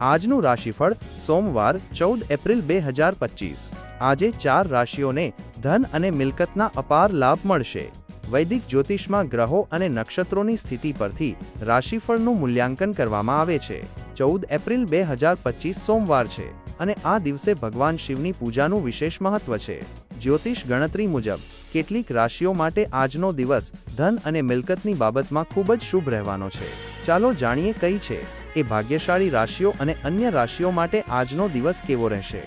આજનું રાશિફળ સોમવાર ચૌદ એપ્રિલ બે હજાર પચીસ. આજે ચાર રાશિઓને ધન અને મિલકતના અપાર લાભ મળશે. વૈદિક જ્યોતિષમાં ગ્રહો અને નક્ષત્રોની સ્થિતિ પરથી રાશિફળનું મૂલ્યાંકન કરવામાં આવે છે. ચૌદ એપ્રિલ બે હજાર પચીસ સોમવાર છે અને આ દિવસે ભગવાન શિવની પૂજાનું વિશેષ મહત્વ છે. જ્યોતિષ ગણતરી મુજબ, કેટલીક રાશિઓ માટે આજનો દિવસ ધન અને મિલકતની બાબતમાં ખૂબ જ શુભ રહેવાનો છે. ચાલો જાણીએ કઈ છે. એ ભાગ્યશાળી રાશિઓ અને અન્ય રાશિઓ માટે આજનો દિવસ કેવો રહેશે?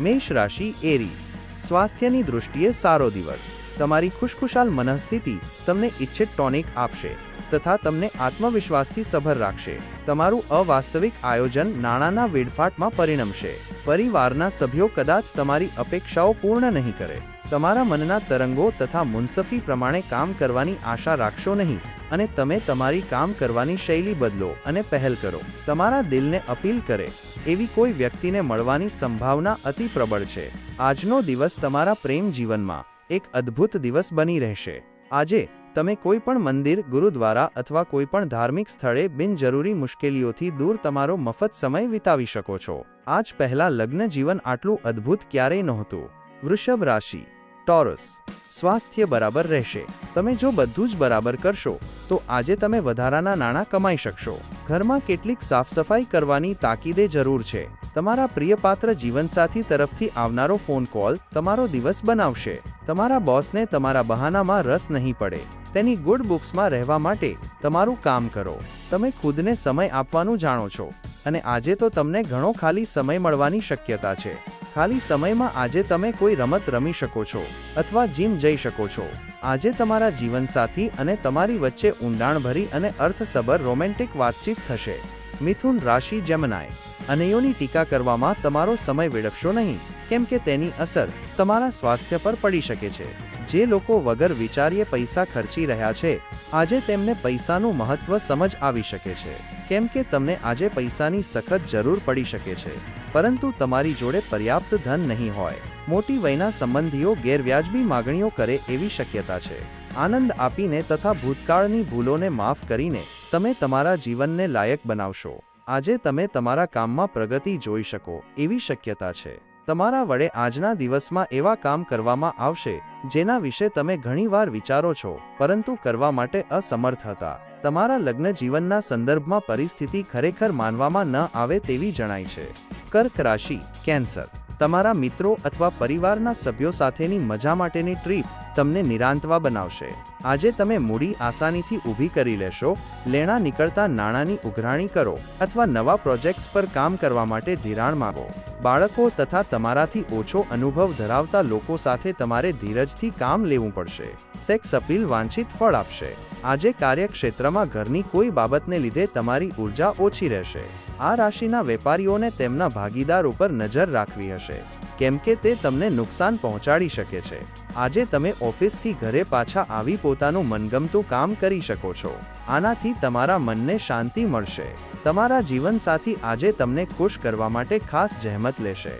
મેષ રાશિ, એરીસ. સ્વાસ્થ્યની દૃષ્ટિએ સારો દિવસ. તમારી ખુશખુશાલ મનઃસ્થિતિ તમને ઇચ્છિત ટોનિક આપશે. તથા તમને આત્મવિશ્વાસથી સભર રાખશે. તમારું અવાસ્તવિક આયોજન નાણાંના વેડફાટમાં પરિણમશે. પરિવારના સભ્યો કદાચ તમારી અપેક્ષાઓ પૂર્ણ નહીં કરે. તમારા મનના તરંગો તથા મુનસફી પ્રમાણે કામ કરવાની આશા રાખશો નહીં અને તમે તમારી કામ કરવાની શૈલી બદલો અને પહેલ કરો. તમારા દિલને અપીલ કરે. એવી કોઈ વ્યક્તિને મળવાની સંભાવના અતિ પ્રબળ છે. આજનો દિવસ તમારા પ્રેમ જીવનમાં એક અદ્ભુત દિવસ બની રહેશે. આજે તમે કોઈ પણ મંદિર, ગુરુદ્વારા અથવા કોઈ પણ ધાર્મિક સ્થળે બિનજરૂરી મુશ્કેલીઓથી દૂર તમારો મફત સમય વિતાવી શકો છો. આજ પહેલા લગ્ન જીવન આટલું અદ્ભુત ક્યારેય નહોતું. વૃષભ રાશિ, ટોરસ, સ્વાસ્થ્ય બરાબર રહેશે. તમે જો બધું જ બરાબર કરશો, તો આજે તમે વધારાના નાણાં કમાઈ શકશો. ઘરમાં કેટલીક સાફ સફાઈ કરવાની તાકીદે જરૂર છે. તમારા પ્રિયપાત્ર જીવનસાથી તરફથી આવનારો ફોન કોલ તમારો દિવસ બનાવશે. તમારા બોસને તમારા બહાનામાં રસ નહીં પડે. તેની ગુડ બુક્સમાં રહેવા માટે તમારું કામ કરો. તમે ખુદને સમય આપવાનું જાણો છો અને આજે તો તમને ઘણો ખાલી સમય મળવાની શક્યતા છે. ખાલી સમયમાં આજે તમે કોઈ રમત રમી શકો છો અથવા જીમ જઈ શકો છો. આજે તમારા જીવનસાથી અને તમારી વચ્ચે ઊંડાણભરી અને અર્થસભર રોમેન્ટિક વાતચીત થશે. મિથુન રાશિ જેમનાય. અનેયોની ટીકા કરવામાં તમારો સમય વેડફશો નહીં. કેમ કે તેની અસર તમારા સ્વાસ્થ્ય પર પડી શકે છે. જે લોકો વગર વિચારીએ પૈસા ખર્ચી રહ્યા છે, આજે તેમને પૈસાનું મહત્વ સમજ આવી શકે છે. કેમ કે તમને આજે પૈસાની સખત જરૂર પડી શકે છે. પરંતુ તમારી જોડે પર્યાપ્ત ધન નહીં હોય. મોટી વયના સંબંધીઓ ગેરવ્યાજબી માગણીઓ કરે એવી શક્યતા છે. આનંદ આપીને તથા ભૂતકાળની ભૂલોને માફ કરીને તમે તમારા જીવનને લાયક બનાવશો. આજે તમે તમારા કામમાં પ્રગતિ જોઈ શકો એવી શક્યતા છે. તમારા વડે આજના દિવસમાં એવા કામ કરવામાં આવશે, જેના વિશે તમે ઘણીવાર વિચારો છો, પરંતુ કરવા માટે અસમર્થ હતા. તમારા લગ્ન જીવનના સંદર્ભમાં પરિસ્થિતિ ખરેખર માનવામાં ન આવે તેવી જણાય છે. કર્ક રાશિ, કેન્સર. તમારા મિત્રો અથવા પરિવારના સભ્યો સાથેની મજા માટેની ટ્રીપ તમને નિરાંતવા બનાવશે. આજે તમે મૂડી આસાનીથી ઊભી કરી લેશો, લેણા નીકળતા નાણાંની ઉઘરાણી કરો, અથવા નવા પ્રોજેક્ટ્સ પર કામ કરવા માટે ધિરાણ માગો. બાળકો તથા તમારાથી ઓછો અનુભવ ધરાવતા લોકો સાથે તમારે ધીરજથી કામ લેવું પડશે. સેક્સ અપીલ વાંછિત ફળ આપશે. આજે કાર્યક્ષેત્રમાં ઘરની કોઈ બાબતને લીધે તમારી ઊર્જા ઓછી રહેશે. આ રાશિના વેપારીઓને તેમના ભાગીદાર ઉપર નજર રાખવી હશે. કેમ કે તે તમને નુકસાન પહોંચાડી શકે છે. આજે તમે ઓફિસથી ઘરે પાછા આવી પોતાનું મનગમતું કામ કરી શકો છો. આનાથી તમારા મનને શાંતિ મળશે. તમારા જીવનસાથી આજે તમને ખુશ કરવા માટે ખાસ જહેમત લેશે.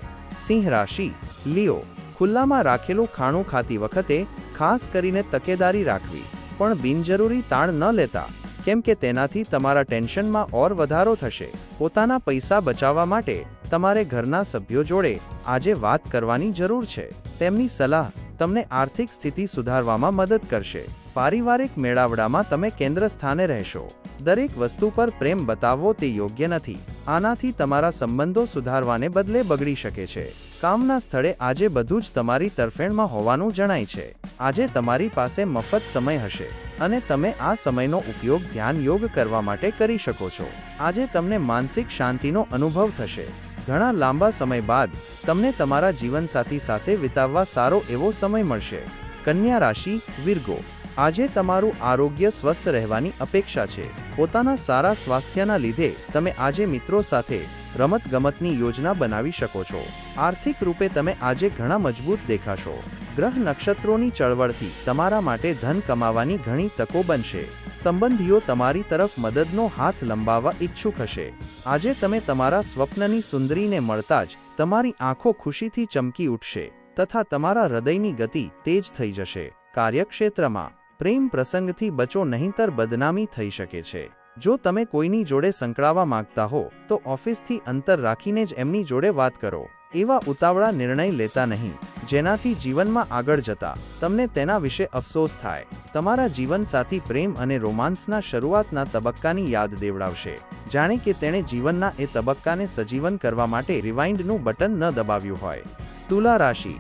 સિંહ રાશિ, લિયો, ખુલ્લામાં રાખેલું ખાણું ખાતી વખતે ખાસ કરીને તકેદારી રાખવી. પણ બિનજરૂરી તાણ ન લેતા, કેમ કે તેનાથી તમારા ટેન્શનમાં ઓર વધારો થશે. પોતાના પૈસા બચાવવા માટે તમારે ઘરના સભ્યો જોડે આજે વાત કરવાની જરૂર છે. તેમની સલાહ તમને આર્થિક સ્થિતિ સુધારવામાં મદદ કરશે. પારિવારિક મેળાવડામાં તમે કેન્દ્ર સ્થાને રહેશો. દરેક વસ્તુ પર પ્રેમ બતાવવો તે યોગ્ય નથી. આનાથી તમારા સંબંધો સુધારવાને બદલે બગડી શકે છે. કામના સ્થળે આજે બધું જ તમારી તરફેણમાં હોવાનું જણાય છે. આજે તમારી પાસે મફત સમય હશે અને તમે આ સમયનો ઉપયોગ ધ્યાન યોગ કરવા માટે કરી શકો છો. આજે તમને માનસિક શાંતિનો અનુભવ થશે. ઘણા લાંબા સમય બાદ તમને તમારા જીવનસાથી સાથે વિતાવવા સારો એવો સમય મળશે. કન્યા રાશિ, વિર્ગો. આજે તમારું આરોગ્ય સ્વસ્થ રહેવાની અપેક્ષા છે. પોતાના સારા સ્વાસ્થ્યના લીધે તમે આજે મિત્રો સાથે રમત ગમતની યોજના બનાવી શકો છો. આર્થિક રૂપે તમે આજે ઘણા મજબૂત દેખાશો. ગ્રહ નક્ષત્રોની ચળવળથી તમારા માટે ધન કમાવાની ઘણી તકો બનશે. સંબંધીઓ તમારી તરફ મદદનો હાથ લંબાવવા ઈચ્છુક હશે. આજે તમે તમારા સ્વપ્નની સુંદરીને મળતા જ તમારી આંખો ખુશીથી ચમકી ઉઠશે તથા તમારા હૃદયની ગતિ તેજ થઈ જશે. કાર્યક્ષેત્રમાં પ્રેમ પ્રસંગથી બચો નહીંતર બદનામી થઈ શકે છે. જો તમે કોઈની જોડે સંકળાવા માંગતા હો, તો ઓફિસથી અંતર રાખીને જ એમની જોડે વાત કરો. એવા ઉતાવળા નિર્ણય લેતા નહીં, જેનાથી જીવનમાં આગળ જતા તમને તેના વિશે અફસોસ થાય. તમારા જીવનસાથી પ્રેમ અને રોમાન્સના શરૂઆતના તબક્કાની યાદ દેવડાવશે. જાણે કે તેણે જીવનના એ તબક્કાને સજીવન કરવા માટે રિવાઇન્ડનું બટન ન દબાવ્યું હોય. તુલા રાશિ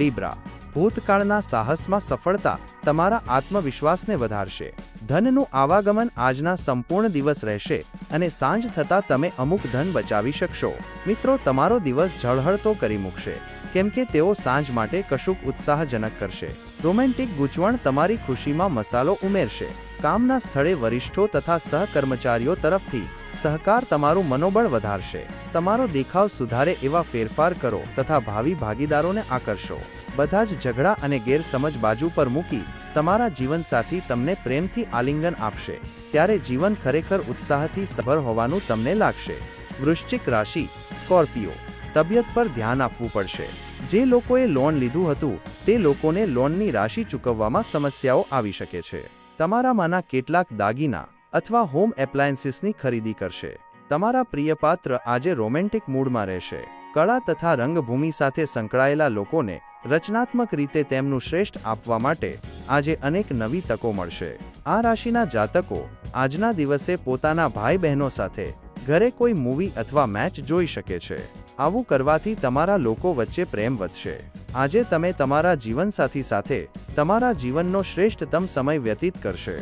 લીબ્રા ભૂતકાળના સાહસમાં સફળતા તમારા આત્મવિશ્વાસને વધારશે. ધનનું આવાગમન આજના સંપૂર્ણ દિવસ રહેશે અને સાંજ થતાં તમે અમુક ધન બચાવી શકશો. મિત્રો, તમારો દિવસ ઝળહળતો કરી મૂકશે, કેમ કે તેઓ સાંજ માટે કશુંક ઉત્સાહજનક કરશે. રોમેન્ટિક ગૂંચવણ તમારી ખુશીમાં મસાલો ઉમેરશે. કામના સ્થળે વરિષ્ઠો તથા સહકર્મચારીઓ તરફથી સહકાર તમારું મનોબળ વધારશે. તમારો દેખાવ સુધારે એવા ફેરફાર કરો તથા ભાવિ ભાગીદારોને આકર્ષો. બધા જ ઝઘડા અને ગેરસમજ બાજુ પર મૂકી તમારા જીવનસાથી તમને પ્રેમથી આલિંગન આપશે. ત્યારે જીવન ખરેખર ઉત્સાહથી સભર હોવાનું તમને લાગશે. વૃશ્ચિક રાશિ, સ્કોર્પિયો, તબિયત પર ધ્યાન આપવું પડશે. જે લોકોએ લોન લીધું હતું, તે લોકોને લોનની રાશિ ચૂકવવામાં સમસ્યાઓ આવી શકે છે. તમારામાંના કેટલાક દાગીના અથવા હોમ એપ્લાયન્સીસની ખરીદી કરશે. તમારા પ્રિય પાત્ર આજે રોમેન્ટિક મૂડમાં રહેશે. કળા તથા રંગભૂમિ સાથે સંકળાયેલા લોકોને રચનાત્મક રીતે તેમનું શ્રેષ્ઠ આપવા માટે આજે અનેક નવી તકો મળશે. આ રાશિના જાતકો આજના દિવસે પોતાના ભાઈ બહેનો સાથે ઘરે કોઈ મૂવી અથવા મેચ જોઈ શકે છે. આવું કરવાથી તમારા લોકો વચ્ચે પ્રેમ વધશે. આજે તમે તમારા જીવનસાથી સાથે તમારા જીવનનો શ્રેષ્ઠતમ સમય વ્યતીત કરશે.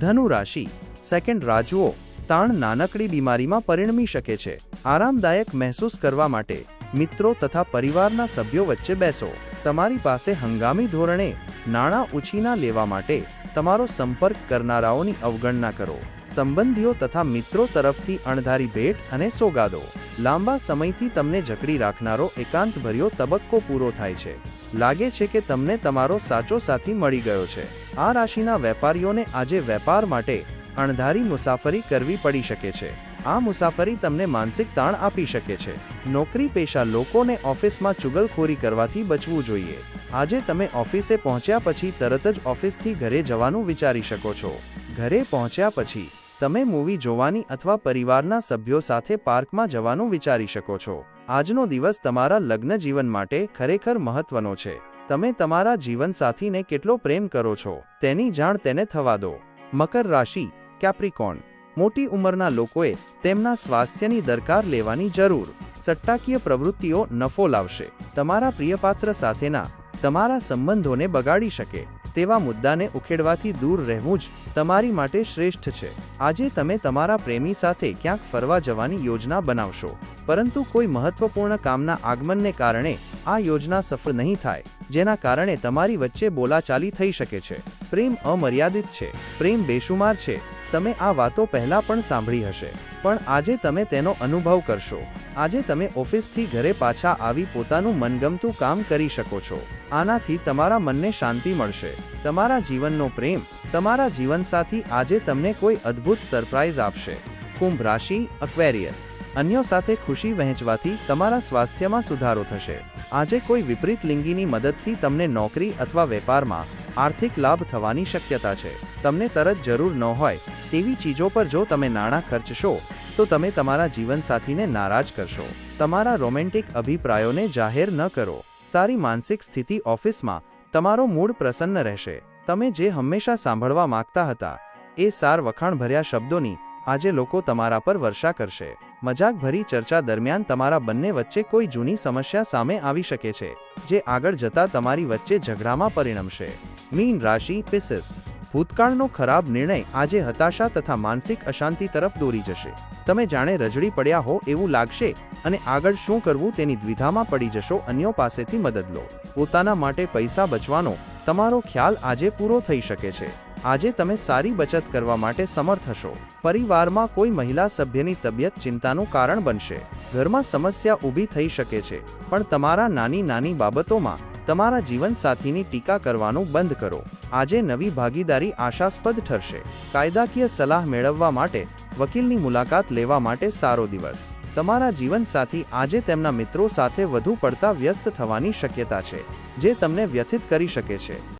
ધનુ રાશિ સેકન્ડ રાજુઓ તાણ નાનકડી બીમારીમાં પરિણમી શકે છે. આરામદાયક મહેસૂસ કરવા માટે મિત્રો તથા પરિવારના સભ્યો વચ્ચે બેસો. તમારી પાસે હંગામી ધોરણે નાણાં ઉછીના લેવા માટે તમારો સંપર્ક કરનારાઓની અવગણના કરો. સંબંધીઓ તથા મિત્રો તરફથી અણધારી ભેટ અને સોગાદો. લાંબા સમયથી તમને જકડી રાખનારો એકાંતભર્યો તબક્કો પૂરો થાય છે. લાગે છે કે તમને તમારો સાચો સાથી મળી ગયો છે. આ રાશિના વેપારીઓને આજે વેપાર માટે અણધારી મુસાફરી કરવી પડી શકે છે. આ મુસાફરી તમને માનસિક તાણ આપી શકે છે. નોકરી પેશા લોકોને ઓફિસમાં ચુગલખોરી કરવાથી બચવું જોઈએ. આજે તમે ઓફિસે પહોંચ્યા પછી તરત જ ઓફિસથી ઘરે જવાનું વિચારી શકો છો. ઘરે પહોંચ્યા પછી, તમે મૂવી જોવાની અથવા પરિવારના સભ્યો સાથે પાર્કમાં જવાનું વિચારી શકો છો. આજનો દિવસ તમારા લગ્ન જીવન માટે ખરેખર મહત્વનો છે. તમે તમારા જીવનસાથીને કેટલો પ્રેમ કરો છો, તેની જાણ તેને થવા દો. મકર રાશિ, કેપ્રિકોન. મોટી ઉંમરના લોકોએ તેમના સ્વાસ્થ્યની દરકાર લેવાની જરૂર. સટ્ટાકીય પ્રવૃત્તિઓ નફો લાવશે. તમારા પ્રિયપાત્ર સાથેના તમારા સંબંધોને બગાડી શકે. તેવા મુદ્દાને ઉખેડવાથી દૂર રહેવું જ તમારી માટે શ્રેષ્ઠ છે. આજે તમે તમારા પ્રેમી સાથે ક્યાંક ફરવા જવાની યોજના બનાવશો. પરંતુ કોઈ મહત્વપૂર્ણ કામના આગમનને કારણે આ યોજના સફળ નહીં થાય, જેના કારણે તમારી વચ્ચે બોલાચાલી થઈ શકે છે. પ્રેમ અમર્યાદિત છે. પ્રેમ બેશુમાર છે. તમે આ વાતો પહેલા પણ સાંભળી હશે. પણ આજે તમે તેનો અનુભવ કરશો. આજે તમે ઓફિસથી ઘરે પાછા આવી પોતાનું મનગમતું કામ કરી શકો છો. આનાથી તમારા મનને શાંતિ મળશે. તમારા જીવનનો પ્રેમ, તમારા જીવનસાથી આજે તમને કોઈ અદ્ભુત સરપ્રાઇઝ આપશે. કુંભ રાશિ અક્વેરિયસ અન્યો સાથે ખુશી વહેંચવાથી તમારા સ્વાસ્થ્યમાં સુધારો થશે. આજે કોઈ વિપરીત લિંગીની મદદથી તમને નોકરી અથવા વેપારમાં આર્થિક લાભ થવાની શક્યતા છે. તમને તરત જરૂર ન હોય તેવી ચીજો પર જો તમે નાણાં ખર્ચશો, તો તમે તમારા જીવનસાથીને નારાજ કરશો. તમારા રોમેન્ટિક અભિપ્રાયોને જાહેર ન કરો. સારી માનસિક સ્થિતિ ઓફિસમાં તમારો મૂડ પ્રસન્ન રહેશે. તમે જે હંમેશા સાંભળવા માંગતા હતા, એ સાર વખાણભર્યા શબ્દોની આજે લોકો તમારા પર વર્ષા કરશે. મજાકભરી ચર્ચા દરમિયાન તમારા બંને વચ્ચે કોઈ જૂની સમસ્યા સામે આવી શકે છે, જે આગળ જતા તમારી વચ્ચે ઝઘડામાં પરિણમશે. મીન રાશિ પિસિસ ભૂતકાળનો ખરાબ નિર્ણય આજે હતાશા તથા માનસિક અશાંતિ તરફ દોરી જશે. તમે જાણે રજડી પડ્યા હો એવું લાગશે અને આગળ શું કરવું તેની દ્વિધામાં પડી જશો અન્યો પાસેથી મદદ લો. પોતાના માટે પૈસા બચવાનો તમારો ખ્યાલ આજે પૂરો થઈ શકે છે. આજે તમે સારી બચત કરવા માટે સમર્થ હશો. પરિવારમાં કોઈ મહિલા સભ્યની તબિયત ચિંતાનું કારણ બનશે. ઘરમાં સમસ્યા ઊભી થઈ શકે છે, પણ તમારા નાની નાની બાબતોમાં તમારા જીવનસાથીની ટીકા કરવાનું બંધ કરો. આજે નવી ભાગીદારી આશાસ્પદ ઠરશે. કાયદાકીય સલાહ મેળવવા માટે, વકીલની મુલાકાત લેવા માટે સારો દિવસ. તમારા જીવનસાથી આજે તેમના મિત્રો સાથે વધુ પડતા વ્યસ્ત થવાની શક્યતા છે, જે તમને વ્યથિત કરી શકે છે.